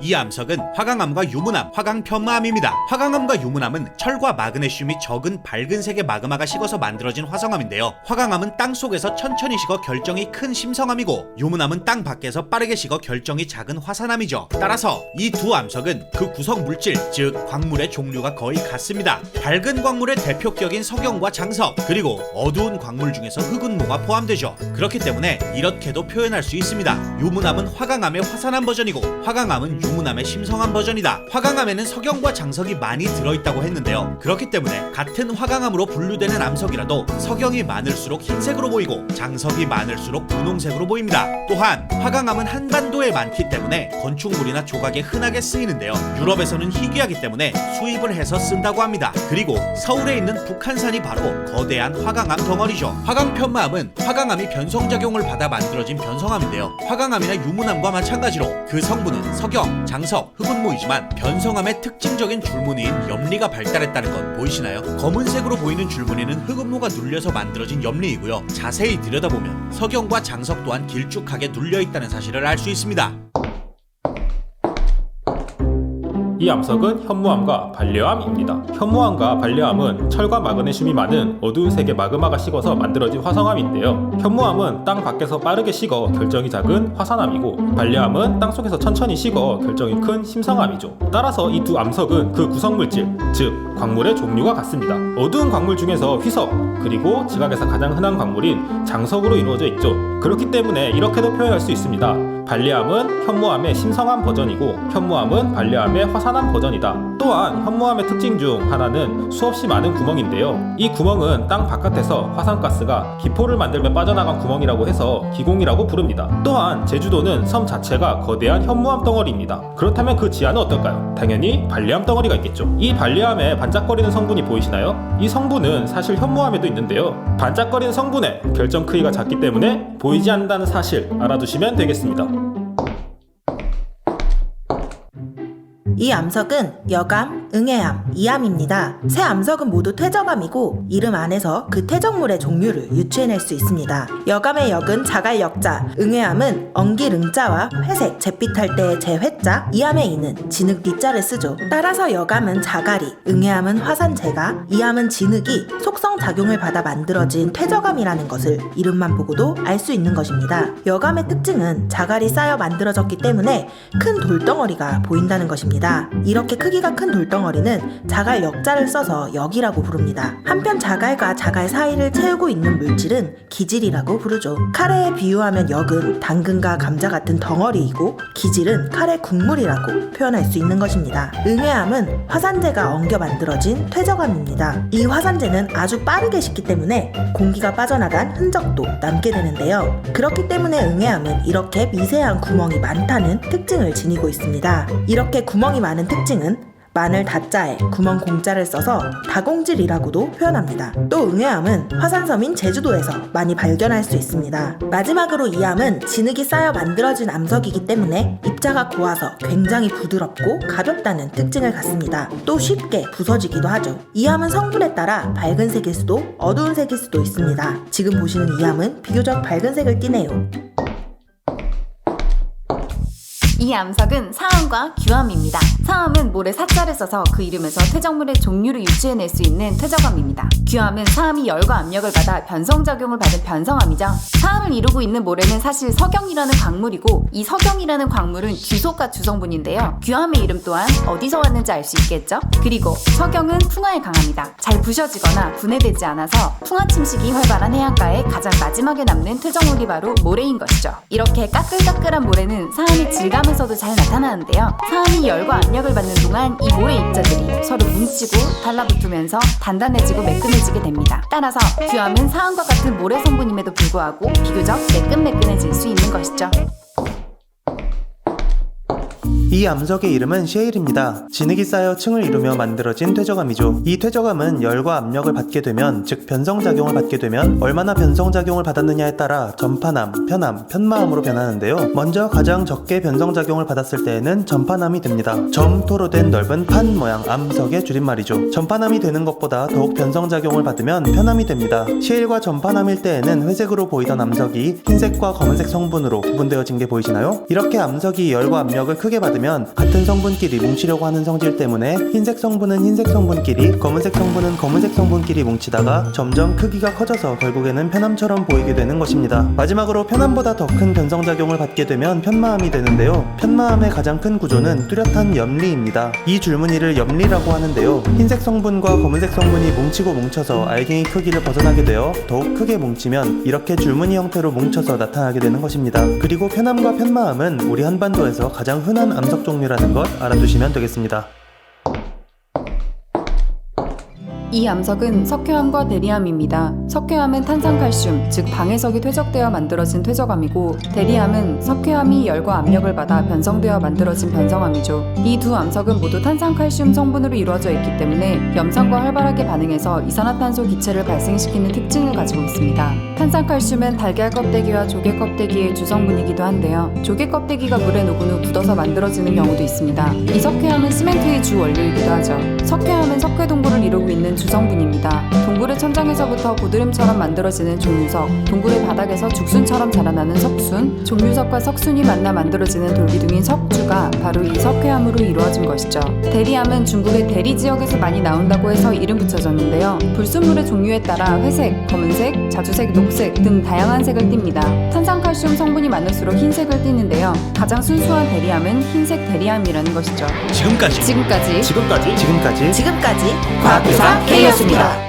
이 암석은 화강암과 유문암, 화강편마암입니다. 화강암과 유문암은 철과 마그네슘이 적은 밝은 색의 마그마가 식어서 만들어진 화성암인데요. 화강암은 땅 속에서 천천히 식어 결정이 큰 심성암이고 유문암은 땅 밖에서 빠르게 식어 결정이 작은 화산암이죠. 따라서 이 두 암석은 그 구성 물질, 즉 광물의 종류가 거의 같습니다. 밝은 광물의 대표격인 석영과 장석, 그리고 어두운 광물 중에서 흑운모가 포함되죠. 그렇기 때문에 이렇게도 표현할 수 있습니다. 유문암은 화강암의 화산암 버전이고 화강암은 유문암의 심성암 버전이다. 화강암에는 석영과 장석이 많이 들어있다고 했는데요. 그렇기 때문에 같은 화강암으로 분류되는 암석이라도 석영이 많을수록 흰색으로 보이고 장석이 많을수록 분홍색으로 보입니다. 또한 화강암은 한반도에 많기 때문에 건축물이나 조각에 흔하게 쓰이는데요. 유럽에서는 희귀하기 때문에 수입을 해서 쓴다고 합니다. 그리고 서울에 있는 북한산이 바로 거대한 화강암 덩어리죠. 화강편마암은 화강암이 변성작용을 받아 만들어진 변성암인데요. 화강암이나 유문암과 마찬가지로 그 성분은 석영, 장석, 흑운모이지만 변성암의 특징적인 줄무늬인 염리가 발달했다는 건 보이시나요? 검은색으로 보이는 줄무늬는 흑운모가 눌려서 만들어진 염리이고요. 자세히 들여다보면 석영과 장석 또한 길쭉하게 눌려 있다는 사실을 알 수 있습니다. 이 암석은 현무암과 반려암입니다. 현무암과 반려암은 철과 마그네슘이 많은 어두운 색의 마그마가 식어서 만들어진 화성암인데요. 현무암은 땅 밖에서 빠르게 식어 결정이 작은 화산암이고 반려암은 땅 속에서 천천히 식어 결정이 큰 심성암이죠. 따라서 이 두 암석은 그 구성물질, 즉 광물의 종류가 같습니다. 어두운 광물 중에서 휘석, 그리고 지각에서 가장 흔한 광물인 장석으로 이루어져 있죠. 그렇기 때문에 이렇게도 표현할 수 있습니다. 발리암은 현무암의 심성암 버전이고 현무암은 발리암의 화산암 버전이다. 또한 현무암의 특징 중 하나는 수없이 많은 구멍인데요. 이 구멍은 땅 바깥에서 화산가스가 기포를 만들며 빠져나간 구멍이라고 해서 기공이라고 부릅니다. 또한 제주도는 섬 자체가 거대한 현무암 덩어리입니다. 그렇다면 그 지하는 어떨까요? 당연히 발리암 덩어리가 있겠죠. 이 발리암에 반짝거리는 성분이 보이시나요? 이 성분은 사실 현무암에도 있는데요. 반짝거리는 성분의 결정 크기가 작기 때문에 보이지 않는다는 사실 알아두시면 되겠습니다. 이 암석은 여감, 응애암, 이암입니다. 세 암석은 모두 퇴적암이고 이름 안에서 그 퇴적물의 종류를 유추해낼 수 있습니다. 여감의 역은 자갈 역자, 응애암은 엉길 응자와 회색, 잿빛할 때의 제회자, 이암의 이는 진흙 뒤자를 쓰죠. 따라서 여감은 자갈이, 응애암은 화산재가, 이암은 진흙이 속성 작용을 받아 만들어진 퇴적암이라는 것을 이름만 보고도 알 수 있는 것입니다. 여감의 특징은 자갈이 쌓여 만들어졌기 때문에 큰 돌덩어리가 보인다는 것입니다. 이렇게 크기가 큰 돌덩어리 는 자갈 역자를 써서 역이라고 부릅니다. 한편 자갈과 자갈 사이를 채우고 있는 물질은 기질이라고 부르죠. 카레에 비유하면 역은 당근과 감자 같은 덩어리이고 기질은 카레 국물이라고 표현할 수 있는 것입니다. 응애암은 화산재가 엉겨 만들어진 퇴적암입니다. 이 화산재는 아주 빠르게 식기 때문에 공기가 빠져나간 흔적도 남게 되는데요. 그렇기 때문에 응애암은 이렇게 미세한 구멍이 많다는 특징을 지니고 있습니다. 이렇게 구멍이 많은 특징은 마늘 다자에 구멍 공자를 써서 다공질이라고도 표현합니다. 또 응애암은 화산섬인 제주도에서 많이 발견할 수 있습니다. 마지막으로 이 암은 진흙이 쌓여 만들어진 암석이기 때문에 입자가 고와서 굉장히 부드럽고 가볍다는 특징을 갖습니다. 또 쉽게 부서지기도 하죠. 이 암은 성분에 따라 밝은 색일 수도 어두운 색일 수도 있습니다. 지금 보시는 이 암은 비교적 밝은 색을 띠네요. 이 암석은 사암과 규암입니다. 사암은 모래 사자를 써서 그 이름에서 퇴적물의 종류를 유추해낼 수 있는 퇴적암입니다. 규암은 사암이 열과 압력을 받아 변성작용을 받은 변성암이죠. 사암을 이루고 있는 모래는 사실 석영이라는 광물이고 이 석영이라는 광물은 규소가 주성분인데요. 규암의 이름 또한 어디서 왔는지 알 수 있겠죠? 그리고 석영은 풍화에 강합니다. 잘 부셔지거나 분해되지 않아서 풍화 침식이 활발한 해안가에 가장 마지막에 남는 퇴적물이 바로 모래인 것이죠. 이렇게 까끌까끌한 모래는 사암의 질감 에서도 잘 나타나는데요. 사암이 열과 압력을 받는 동안 이 모래 입자들이 서로 뭉치고 달라붙으면서 단단해지고 매끈해지게 됩니다. 따라서 규암은 사암과 같은 모래 성분임에도 불구하고 비교적 매끈매끈해질 수 있는 것이죠. 이 암석의 이름은 셰일입니다. 진흙이 쌓여 층을 이루며 만들어진 퇴적암이죠. 이 퇴적암은 열과 압력을 받게 되면, 즉 변성작용을 받게 되면 얼마나 변성작용을 받았느냐에 따라 전파암, 편암, 편마암으로 변하는데요. 먼저 가장 적게 변성작용을 받았을 때에는 전파암이 됩니다. 점토로 된 넓은 판 모양 암석의 줄임말이죠. 전파암이 되는 것보다 더욱 변성작용을 받으면 편암이 됩니다. 셰일과 전파암일 때에는 회색으로 보이던 암석이 흰색과 검은색 성분으로 구분되어진 게 보이시나요? 이렇게 암석이 열과 압력을 크게 받으면 받으면 같은 성분끼리 뭉치려고 하는 성질 때문에 흰색 성분은 흰색 성분끼리, 검은색 성분은 검은색 성분끼리 뭉치다가 점점 크기가 커져서 결국에는 편암처럼 보이게 되는 것입니다. 마지막으로 편암보다 더 큰 변성작용을 받게 되면 편마암이 되는데요. 편마암의 가장 큰 구조는 뚜렷한 염리입니다. 이 줄무늬를 염리라고 하는데요. 흰색 성분과 검은색 성분이 뭉치고 뭉쳐서 알갱이 크기를 벗어나게 되어 더욱 크게 뭉치면 이렇게 줄무늬 형태로 뭉쳐서 나타나게 되는 것입니다. 그리고 편암과 편마암은 우리 한반도에서 가장 흔한 암석 종류라는 것 알아두시면 되겠습니다. 이 암석은 석회암과 대리암입니다. 석회암은 탄산칼슘, 즉 방해석이 퇴적되어 만들어진 퇴적암이고 대리암은 석회암이 열과 압력을 받아 변성되어 만들어진 변성암이죠. 이 두 암석은 모두 탄산칼슘 성분으로 이루어져 있기 때문에 염산과 활발하게 반응해서 이산화탄소 기체를 발생시키는 특징을 가지고 있습니다. 탄산칼슘은 달걀 껍데기와 조개 껍데기의 주성분이기도 한데요. 조개 껍데기가 물에 녹은 후 굳어서 만들어지는 경우도 있습니다. 이 석회암은 시멘트의 주 원료이기도 하죠. 석회암은 석회 동굴을 이루고 있는 주성분입니다. 동굴의 천장에서부터 고드름처럼 만들어지는 종유석, 동굴의 바닥에서 죽순처럼 자라나는 석순, 종유석과 석순이 만나 만들어지는 돌기둥인 석주가 바로 이 석회암으로 이루어진 것이죠. 대리암은 중국의 대리 지역에서 많이 나온다고 해서 이름 붙여졌는데요. 불순물의 종류에 따라 회색, 검은색, 자주색, 녹색 등 다양한 색을 띱니다. 탄산칼슘 성분이 많을수록 흰색을 띠는데요. 가장 순수한 대리암은 흰색 대리암이라는 것이죠. 지금까지 지금까지 지금까지 지금까지 지금까지 과학기사 K였습니다.